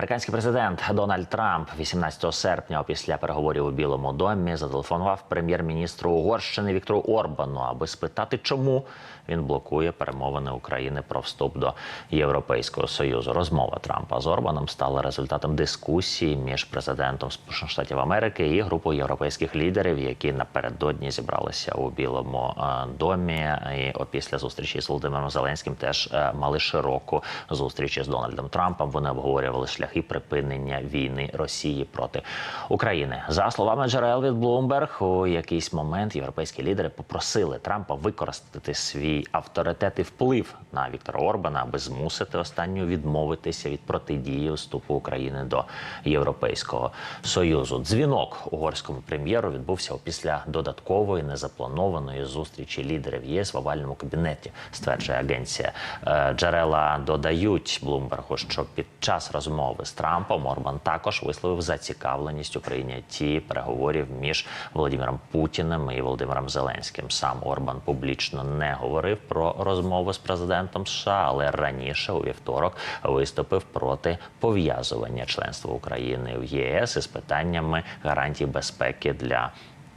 Американський президент Дональд Трамп 18 серпня, після переговорів у Білому домі, зателефонував прем'єр-міністру Угорщини Віктору Орбану, аби спитати, чому він блокує перемовини України про вступ до Європейського союзу. Розмова Трампа з Орбаном стала результатом дискусії між президентом Сполучених Штатів Америки і групою європейських лідерів, які напередодні зібралися у Білому е, домі. І опісля зустрічі з Володимиром Зеленським теж е, мали широку зустріч із Дональдом Трампом. Вони обговорювали шляхи припинення війни Росії проти України. За словами джерел від Bloomberg, у якийсь момент європейські лідери попросили Трампа використати свій авторитет і вплив на Віктора Орбана, аби змусити останню відмовитися від протидії вступу України до Європейського союзу. Дзвінок угорському прем'єру відбувся після додаткової незапланованої зустрічі лідерів ЄС в овальному кабінеті, стверджує агенція. Е, Джерела додають Блумбергу, що під час розмови з Трампом Орбан також висловив зацікавленість у прийнятті переговорів між Володимиром Путіним і Володимиром Зеленським. Сам Орбан публічно не говорив про розмови з президентом США, але раніше у вівторок виступив проти пов'язування членства України в ЄС із питаннями гарантій безпеки для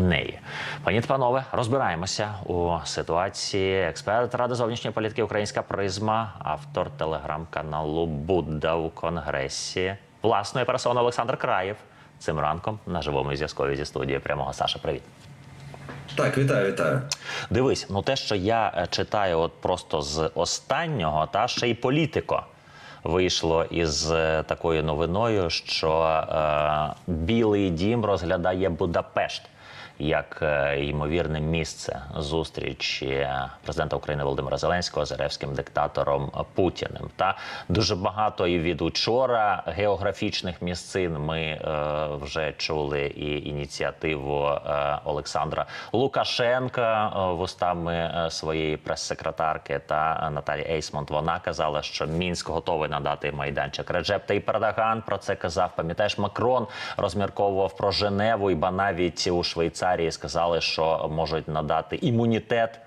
неї. Пані та панове, розбираємося у ситуації. Експерт Ради зовнішньої політики Українська призма, автор телеграм-каналу Будда у Конгресі, власної персони Олександр Краєв. Цим ранком на живому зв'язкові зі студією прямого Саша. Привіт. Так, вітаю, вітаю. Дивись, ну те, що я е, читаю, от просто з останнього, та ще й політико. Вийшло із е, такою новиною, що е, Білий Дім розглядає Будапешт як е, ймовірне місце зустрічі президента України Володимира Зеленського з еревським диктатором Путіним. Та дуже багато і від учора географічних місцин ми е, вже чули і ініціативу е, Олександра Лукашенка е, вустами е, своєї прес-секретарки та Наталі Ейсмонт. Вона казала, що Мінськ готовий надати майданчик. Реджеп Таyyip Ердоган про це казав. Пам'ятаєш, Макрон розмірковував про Женеву, і ба навіть у Швейцарії сказали, що можуть надати імунітет.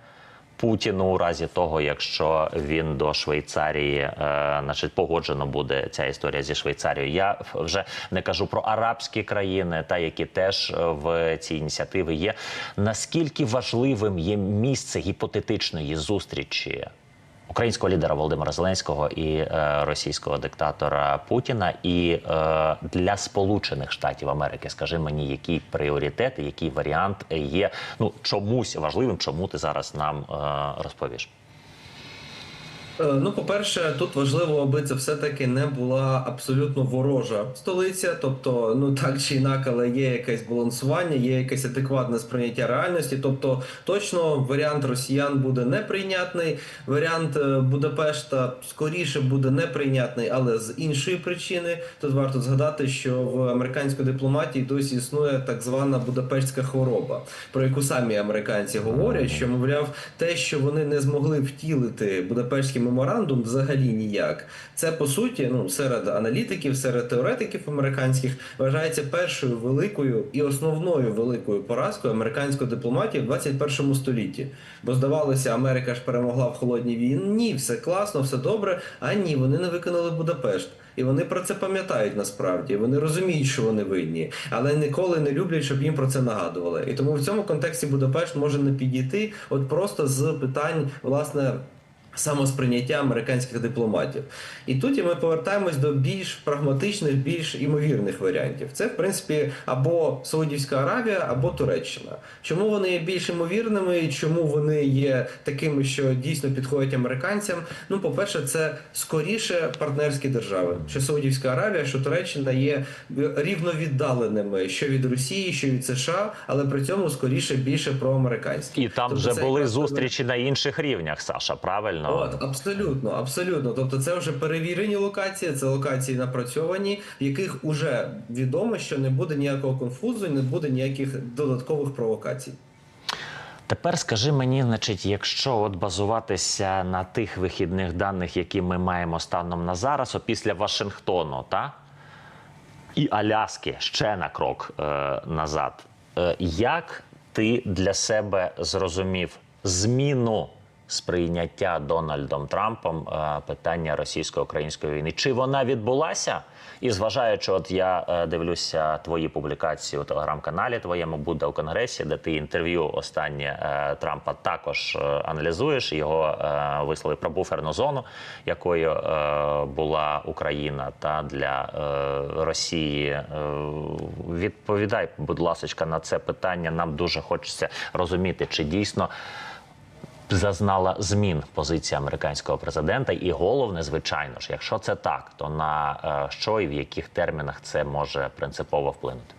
Путіну у разі того, якщо він до Швейцарії, е, значить, погоджено буде ця історія зі Швейцарією. Я вже не кажу про арабські країни, та які теж е, в цій ініціативі є. Наскільки важливим є місце гіпотетичної зустрічі українського лідера Володимира Зеленського і е, російського диктатора Путіна, і е, для Сполучених Штатів Америки, скажи мені, який пріоритети, який варіант є ну чомусь важливим, чому ти зараз нам е, розповіш? Е, Ну, по-перше, тут важливо, аби це все-таки не була абсолютно ворожа столиця. Тобто, ну так чи інак, але є якесь балансування, є якесь адекватне сприйняття реальності. Тобто, точно варіант росіян буде неприйнятний. Варіант е, Будапешта скоріше буде неприйнятний, але з іншої причини. Тут варто згадати, що в американській дипломатії досі існує так звана Будапештська хвороба, про яку самі американці говорять, що мовляв, те, що вони не змогли втілити Будапештський меморандум, взагалі ніяк. Це по суті, ну серед аналітиків, серед теоретиків американських вважається першою великою і основною великою поразкою американської дипломатії в 21 столітті. Бо здавалося, Америка ж перемогла в холодній війні, все класно, все добре. А ні, вони не виконали Будапешт. І вони про це пам'ятають насправді. Вони розуміють, що вони винні, але ніколи не люблять, щоб їм про це нагадували. І тому в цьому контексті Будапешт може не підійти, от просто з питань власне. Самосприйняття американських дипломатів, і тут ми повертаємось до більш прагматичних, більш імовірних варіантів. Це в принципі або Саудівська Аравія, або Туреччина. Чому вони є більш імовірними і чому вони є такими, що дійсно підходять американцям? Ну, по-перше, це скоріше партнерські держави, що Саудівська Аравія, що Туреччина є рівновіддаленими що від Росії, що від США, але при цьому скоріше більше проамериканські. І там Тобто вже були зустрічі на інших рівнях, Саша. Правильно? От, абсолютно, абсолютно. Тобто, це вже перевірені локації, це локації напрацьовані, в яких вже відомо, що не буде ніякого конфузу, не буде ніяких додаткових провокацій. Тепер скажи мені, значить, якщо от базуватися на тих вихідних даних, які ми маємо станом на зараз, опісля Вашингтону, та і Аляски ще на крок е, назад. Е, як ти для себе зрозумів зміну сприйняття Дональдом Трампом е, питання російсько-української війни. Чи вона відбулася? І зважаючи, от я е, дивлюся твої публікації у телеграм-каналі твоєму буде у конгресі, де ти інтерв'ю останнє е, Трампа також аналізуєш його вислови про буферну зону, якою була Україна та для Росії. Відповідай, будь ласка, на це питання. Нам дуже хочеться розуміти, чи дійсно зазнала змін позиція американського президента, і головне, звичайно ж, якщо це так, то на е, що і в яких термінах це може принципово вплинути?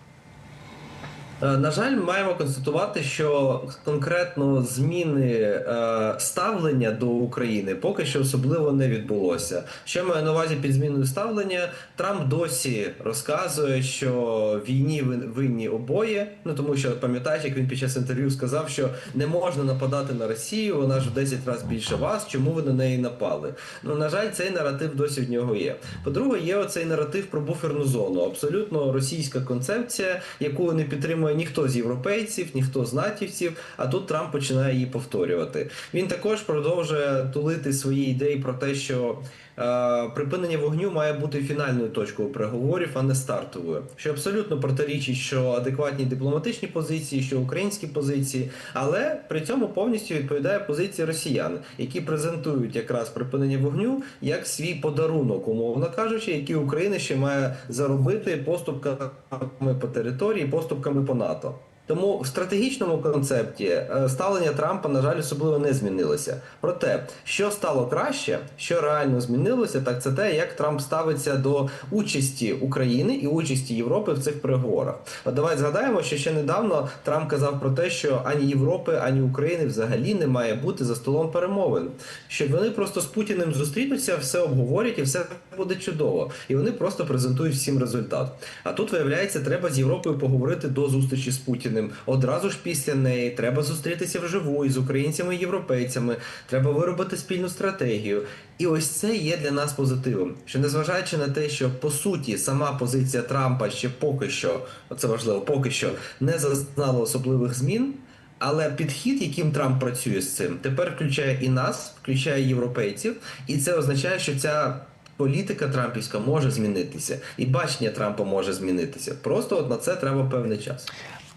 Е, На жаль, ми маємо констатувати, що конкретно зміни е, ставлення до України поки що особливо не відбулося. Що маю на увазі під зміною ставлення? Трамп досі розказує, що війні винні обоє. Ну тому що пам'ятаєш, як він під час інтерв'ю сказав, що не можна нападати на Росію, вона ж в 10 разів більше вас. Чому ви на неї напали? Ну на жаль, цей наратив досі в нього є. По-друге, є оцей наратив про буферну зону. Абсолютно російська концепція, яку не підтримує ніхто з європейців, ніхто з натівців. А тут Трамп починає її повторювати. Він також продовжує тулити свої ідеї про те, що. Е, Припинення вогню має бути фінальною точкою переговорів, а не стартовою, що абсолютно протирічить, що адекватні дипломатичні позиції, що українські позиції, але при цьому повністю відповідає позиції росіян, які презентують якраз припинення вогню як свій подарунок, умовно кажучи, який Україна ще має заробити поступками по території, поступками по НАТО. Тому в стратегічному концепті е, ставлення Трампа, на жаль, особливо не змінилося. Проте, що стало краще, що реально змінилося, так це те, як Трамп ставиться до участі України і участі Європи в цих переговорах. От давай згадаємо, що ще недавно Трамп казав про те, що ані Європи, ані України взагалі не має бути за столом перемовин. Що вони просто з Путіним зустрінуться, все обговорять і все буде чудово. І вони просто презентують всім результат. А тут виявляється, треба з Європою поговорити до зустрічі з Путіним. Одразу ж після неї треба зустрітися вживу із українцями і європейцями. Треба виробити спільну стратегію. І ось це є для нас позитивом. Що незважаючи на те, що по суті сама позиція Трампа ще поки що, це важливо, поки що не зазнала особливих змін. Але підхід, яким Трамп працює з цим, тепер включає і нас, включає європейців, і це означає, що ця політика Трампівська може змінитися, і бачення Трампа може змінитися. Просто от на це треба певний час.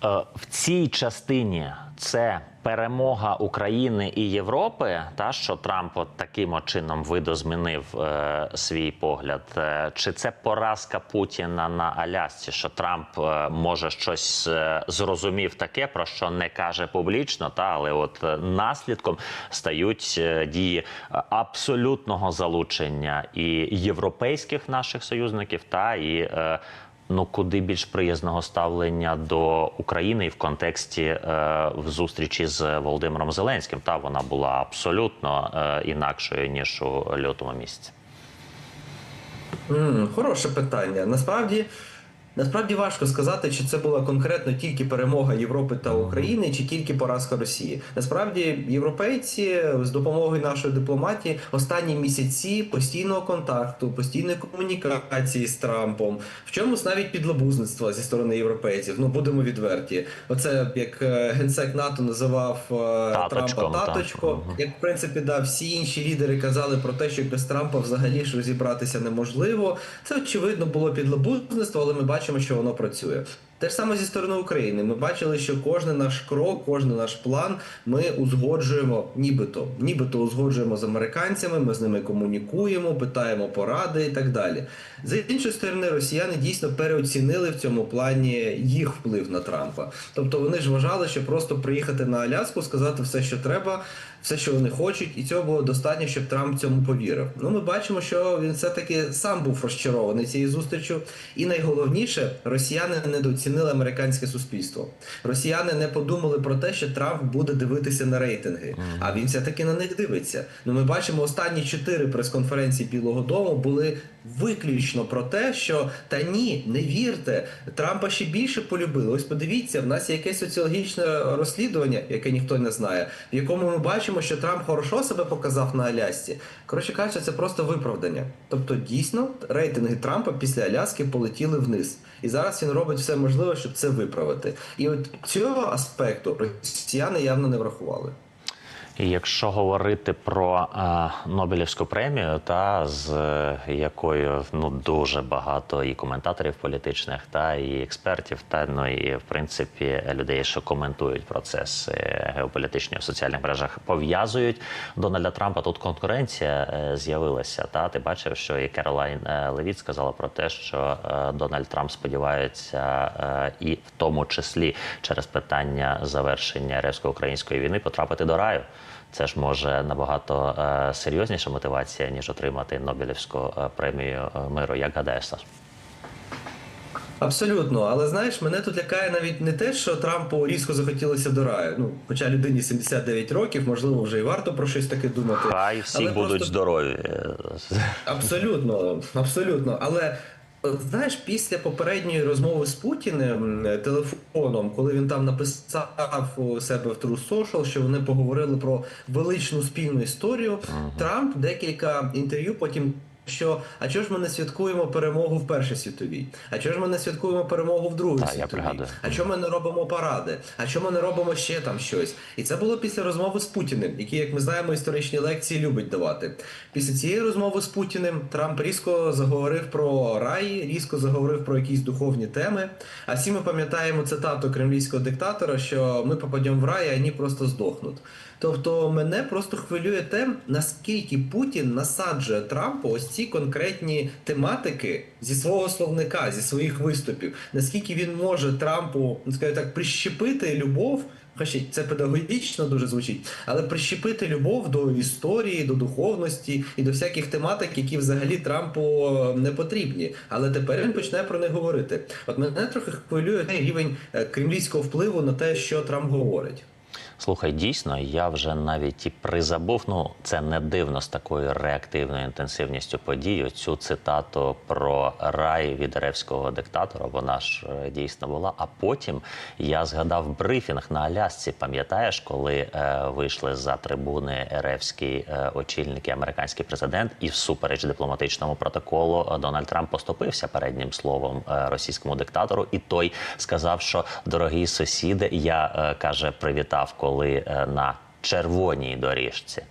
Е, В цій частині це перемога України і Європи, та що Трамп от таким чином видозмінив е, свій погляд. Е, Чи це поразка Путіна на Алясці? Що Трамп е, може щось е, зрозумів таке, про що не каже публічно, та але от е, наслідком стають е, дії абсолютного залучення і європейських наших союзників, та і е, ну куди більш приязного ставлення до України і в контексті е, зустрічі з Володимиром Зеленським. Та вона була абсолютно е, інакшою ніж у лютому місяці. Хороше питання. Насправді. Насправді важко сказати, чи це була конкретно тільки перемога Європи та України, чи тільки поразка Росії. Насправді, європейці з допомогою нашої дипломатії останні місяці постійного контакту, постійної комунікації з Трампом, в чомусь навіть підлабузництва зі сторони європейців. Ну будемо відверті. Оце як е, генсек НАТО називав е, Таточком, Трампа таточко. Мгм. Як в принципі, да, всі інші лідери казали про те, що без Трампа взагалі ж розібратися неможливо. Це очевидно було підлабузництво, але ми бачимо, що воно працює. Те ж саме зі сторони України. Ми бачили, що кожен наш крок, кожен наш план ми узгоджуємо, нібито, нібито узгоджуємо з американцями. Ми з ними комунікуємо, питаємо поради і так далі. З іншої сторони, росіяни дійсно переоцінили в цьому плані їх вплив на Трампа. Тобто вони ж вважали, що просто приїхати на Аляску, сказати все, що треба, все, що вони хочуть, і цього було достатньо, щоб Трамп цьому повірив. Ну, ми бачимо, що він все-таки сам був розчарований цією зустрічю. І найголовніше, росіяни недооцінили американське суспільство. Росіяни не подумали про те, що Трамп буде дивитися на рейтинги, а він все-таки на них дивиться. Ну, ми бачимо останні чотири прес-конференції Білого Дому були виключно про те, що та ні, не вірте, Трампа ще більше полюбили. Ось подивіться, в нас є якесь соціологічне розслідування, яке ніхто не знає, в якому ми бачимо, що Трамп хорошо себе показав на Алясці. Коротше кажучи, це просто виправдання. Тобто, дійсно, рейтинги Трампа після Аляски полетіли вниз. І зараз він робить все можливе, щоб це виправити. І от цього аспекту росіяни явно не врахували. Якщо говорити про е, Нобелівську премію, та з е, якою ну дуже багато і коментаторів політичних, та і експертів, та ну і в принципі людей, що коментують процеси геополітичні в соціальних мережах, пов'язують Дональда Трампа. Тут конкуренція е, з'явилася. Та ти бачив, що і Керолайн Левіт сказала про те, що Дональд Трамп сподівається, і в тому числі через питання завершення ревсько-української війни потрапити до раю. Це ж може набагато е, серйозніша мотивація, ніж отримати Нобелівську е, премію е, миру. Як гадаєш, Саш? Абсолютно, але знаєш, мене тут лякає навіть не те, що Трампу різко захотілося до раю. Ну, хоча людині 79 років, можливо, вже і варто про щось таке думати. Хай всі Але будуть просто- здорові. Абсолютно, абсолютно. Але знаєш, після попередньої розмови з Путіним телефоном, коли він там написав у себе в True Social, що вони поговорили про величну спільну історію, Трамп декілька інтерв'ю потім. Що а чого ж ми не святкуємо перемогу в Першій світовій? А чого ж ми не святкуємо перемогу в Другій Так, я пригадую. А чому ми не робимо паради? А чому ми не робимо ще там щось? І це було після розмови з Путіним, який, як ми знаємо, історичні лекції любить давати. Після цієї розмови з Путіним Трамп різко заговорив про рай, різко заговорив про якісь духовні теми. А всі ми пам'ятаємо цитату кремлівського диктатора, що ми попадемо в рай, а вони просто здохнуть. Тобто мене просто хвилює те, наскільки Путін насаджує Трампу ось ці конкретні тематики зі свого словника, зі своїх виступів. Наскільки він може Трампу, ну, скажімо так, прищепити любов. Хоча це педагогічно дуже звучить, але прищепити любов до історії, до духовності і до всяких тематик, які взагалі Трампу е, не потрібні. Але тепер він почне про них говорити. От мене трохи хвилює рівень е, кремлівського впливу на те, що Трамп говорить. Слухай, дійсно, я вже навіть і призабув. Ну це не дивно з такою реактивною інтенсивністю подій. Цю цитату про рай від ревського диктатора. Вона ж е, дійсно була. А потім я згадав брифінг на Алясці. Пам'ятаєш, коли е, вийшли за трибуни ревські е, очільники, американський президент, і всупереч дипломатичному протоколу е, Дональд Трамп поступився переднім словом е, російському диктатору, і той сказав, що дорогі сусіди, я е, каже, привітав, коли е, на червоній доріжці.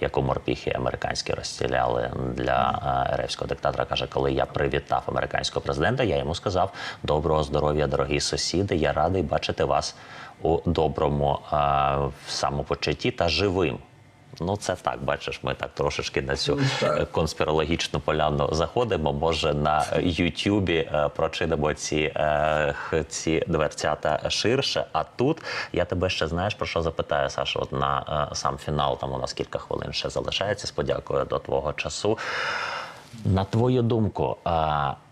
Яку морпіхи американські розстріляли для еревського ревського диктатора, каже, коли я привітав американського президента, я йому сказав: доброго здоров'я, дорогі сусіди. Я радий бачити вас у доброму е, самопочутті та живим. Ну, це так, бачиш, ми так трошечки на цю Ну, е, конспірологічну поляну заходимо. Може, на Ютубі е, прочинимо ці, е, ці дверцята ширше. А тут я тебе ще знаєш про що запитаю, Саша? От на сам фінал там у нас кілька хвилин ще залишається. З подякою до твого часу. На твою думку,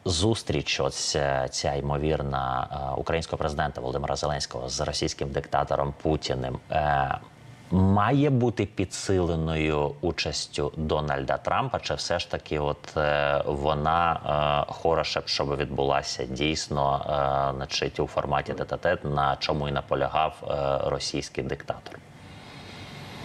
зустріч ось ця ймовірна українського президента Володимира Зеленського з російським диктатором Путіним. Має бути підсиленою участю Дональда Трампа, чи все ж таки, от е, вона е, хороше б, щоб відбулася дійсно, е, значить, у форматі тет-а-тет, на чому і наполягав е, російський диктатор?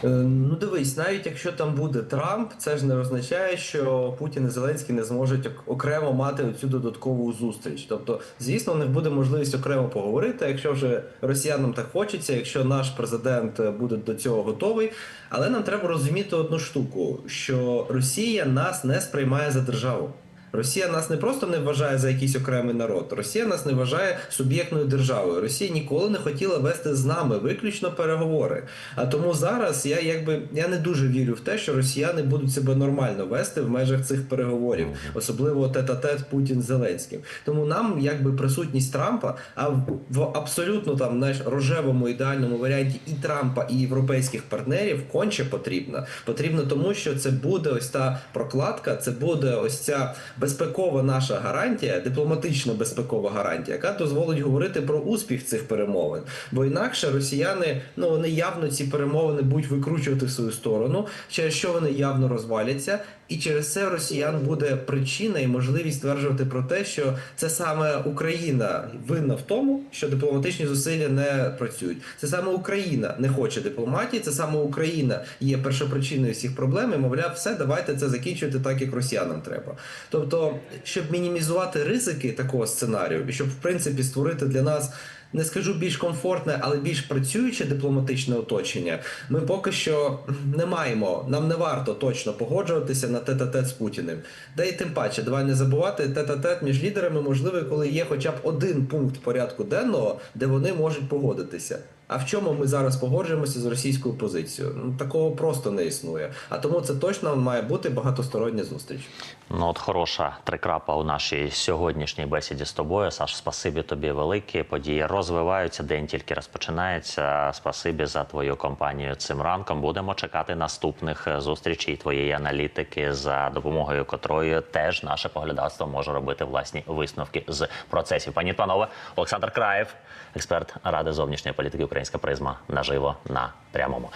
Е, Ну дивись, навіть якщо там буде Трамп, це ж не означає, що Путін і Зеленський не зможуть ок- окремо мати цю додаткову зустріч. Тобто, звісно, у них буде можливість окремо поговорити, якщо вже росіянам так хочеться, якщо наш президент е, буде до цього готовий. Але нам треба розуміти одну штуку: що Росія нас не сприймає за державу. Росія нас не просто не вважає за якийсь окремий народ. Росія нас не вважає суб'єктною державою. Росія ніколи не хотіла вести з нами виключно переговори. А тому зараз я якби я не дуже вірю в те, що росіяни будуть себе нормально вести в межах цих переговорів, особливо тет-а-тет Путін Зеленським. Тому нам якби присутність Трампа, а в, в абсолютно там знаєш, рожевому ідеальному варіанті і Трампа, і європейських партнерів конче потрібна. Потрібно тому, що це буде ось та прокладка, це буде ось ця безпекова наша гарантія, дипломатично безпекова гарантія, яка дозволить говорити про успіх цих перемовин. Бо інакше росіяни ну вони явно ці перемовини будуть викручувати в свою сторону, через що вони явно розваляться, і через це росіян буде причина і можливість стверджувати про те, що це саме Україна винна в тому, що дипломатичні зусилля не працюють. Це саме Україна не хоче дипломатії, це саме Україна є першопричиною всіх проблем. І, мовляв, все, давайте це закінчувати так, як росіянам треба. Тобто, щоб мінімізувати ризики такого сценарію, і щоб в принципі створити для нас не скажу більш комфортне, але більш працююче дипломатичне оточення, ми поки що не маємо. Нам не варто точно погоджуватися на тет-а-тет з Путіним. Да й тим паче, давай не забувати, тет-а-тет між лідерами можливий, коли є хоча б один пункт порядку денного, де вони можуть погодитися. А в чому ми зараз погоджуємося з російською позицією? Ну такого просто не існує. А тому це точно має бути багатостороння зустріч. Ну, от хороша трикрапа у нашій сьогоднішній бесіді з тобою. Саш, спасибі тобі велике. Події розвиваються, день тільки розпочинається. Спасибі за твою компанію цим ранком. Будемо чекати наступних зустрічей твоєї аналітики, за допомогою котрої теж наше поглядацтво може робити власні висновки з процесів. Пані панове, Олександр Краєв, експерт ради зовнішньої політики Українська призма наживо на прямому.